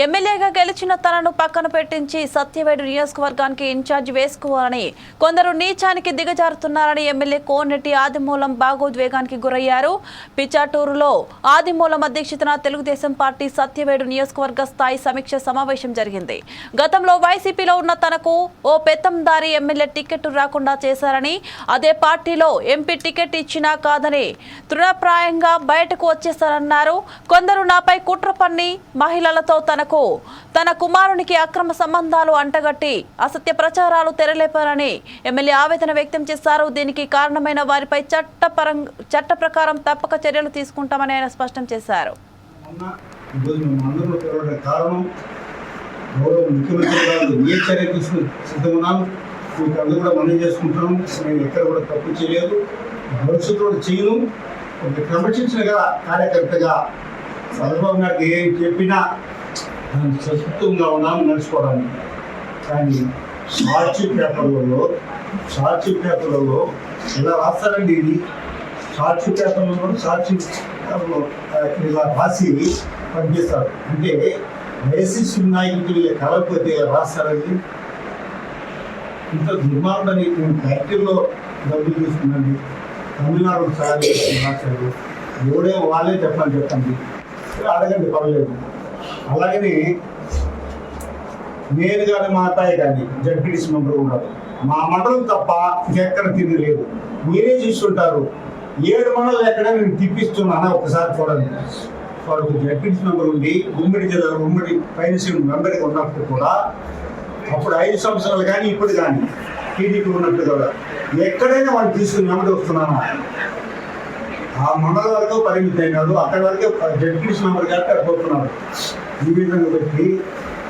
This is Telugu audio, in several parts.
ఎమ్మెల్యేగా గెలిచిన తనను పక్కన పెట్టించి సత్యవేడు నియోజకవర్గానికి ఇన్ఛార్జ్ వేసుకోవాలని కొందరు నీచానికి దిగజారుతున్నారని ఎమ్మెల్యే కోనెట్టి ఆదిమూలం భాగోద్వేగానికి గురయ్యారు. పిచాటూరులో ఆదిమూలం అధ్యక్షతన తెలుగుదేశం పార్టీ సత్యవేడు నియోజకవర్గ స్థాయి సమీక్ష సమావేశం జరిగింది. గతంలో వైసీపీలో ఉన్న తనకు ఓ పెత్తందారి ఎమ్మెల్యే టికెట్ రాకుండా చేశారని అదే పార్టీలో ఎంపీ టికెట్ ఇచ్చినా కాదని తృణప్రాయంగా బయటకు వచ్చేశారన్నారు. కొందరు నాపై కుట్ర పన్ని మహిళలతో తనకు తన కుమారునికి అక్రమ సంబంధాలు అంటగట్టి అసత్య ప్రచారాలు తెరలేపారని ఎమ్మెల్యే ఆవేదన వ్యక్తం చేశారు. దీనికి కారణమైన వారిపై చట్టపరం చట్ట ప్రకారం తప్పక చర్యలు తీసుకుంటామని ఆయన స్పష్టం చేశారు. మొన్న ఈరోజు భవిష్యత్తులో చేయను. ఒక క్రమశిక్షణ కార్యకర్తగా చంద్రబాబు నాయుడు ఏం చెప్పినా నేను ఉన్నాము నడుచుకోవడానికి. కానీ సాక్షి పేపర్లలో సాక్షి పేపర్లలో ఇలా రాస్తారండి ఇది? సాక్షి పేపర్లలో కూడా సాక్షి పేపర్లో ఇలా రాసి పంపిస్తారు. అంటే బేసిస్ నాయకులు కలకపోతే ఇలా రాస్తారండి. ఇంత దుర్మార్గని నేను ఫ్యాక్టరీలో డబ్బులు తీసుకున్నాండి తమిళనాడు సార్ రాశారు. ఎవడే వాళ్ళే చెప్పండి చెప్పండి. అడగండి పర్లేదు అలాగని నేను కానీ మా అత్తాయి కానీ జడ్పీటీసీ మెంబర్ ఉన్నారు మా మండలం తప్ప ఎక్కడ తిరిగి లేదు. మీరే చూస్తుంటారు. ఏడు మండలం ఎక్కడ నేను తిప్పిస్తున్నాను ఒకసారి చూడండి. వాళ్ళకి జడ్పీటీసీ మెంబర్ ఉంది ఉమ్మడి జిల్లాలో ఉమ్మడి పైన మెంబర్గా ఉన్నప్పుడు కూడా అప్పుడు ఐదు సంవత్సరాలు కానీ ఇప్పుడు కానీ టీడీపీ ఉన్నట్టు కూడా ఎక్కడైనా వాళ్ళు తీసుకుని వెంబడి వస్తున్నాను? ఆ మండల వరకు పరిమితి కాదు అక్కడి వరకు జడ్పీటీసీ మెంబర్ గారికి అడిపోతున్నారు ఈ విధంగా పెట్టి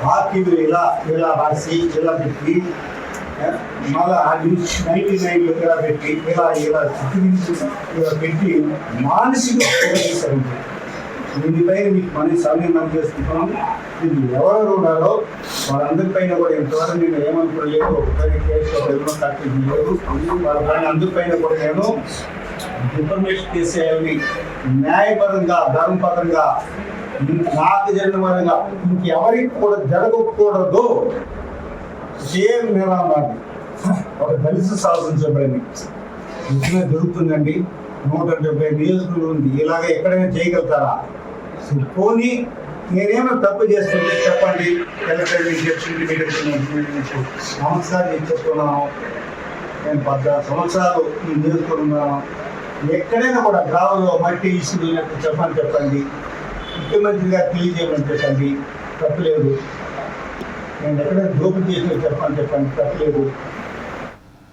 ఆర్టీలు ఇలా ఇలా రాసి ఇలా పెట్టి ఆ, న్యూస్ నైన్టీ నైన్ ఇలా పెట్టి ఇలా ఇలా పెట్టి మానసిక దీనిపైన మీకు మన సమయం మనం చేసుకుంటున్నాము ఇది ఎవరెవరు ఉన్నారో వాళ్ళందరిపైన కూడా ఇంతవరకు నేను ఏమనుకోలేదు. ఒకసారి కేసు ఎవరినో కట్టేది లేదు వాళ్ళ అందరిపైన కూడా నేను డిఫర్మేషన్ చేసేయాలని న్యాయపరంగా ధర్మపరంగా నాకు జరిగిన పరంగా ఇంకెవరికి కూడా జరగకూడదు. సేమ్ నిరామాది ఒక దళిత సాధించబడింది నిజమే దొరుకుతుందండి నూట డెబ్బై నియోజకవర్గం ఉంది. ఇలాగ ఎక్కడైనా చేయగలుగుతారా? పోనీ నేనేమో తప్పు చేస్తుంటే చెప్పండి. ఎలక్ట్రిక్ డిప్యూటీ మీకు సంవత్సరాలు నేను చెప్తున్నాను. నేను పద్నాలుగు సంవత్సరాలు నేను నేర్చుకున్నాను ఎక్కడైనా కూడా గ్రామంలో మట్టి ఇసుకున్నట్టు చెప్పని చెప్పండి. ముఖ్యమంత్రి గారు తెలియజేయమని చెప్పండి. తప్పలేదు నేను ఎక్కడైనా దోపిడీ చేసిన చెప్పని చెప్పండి. తప్పలేదు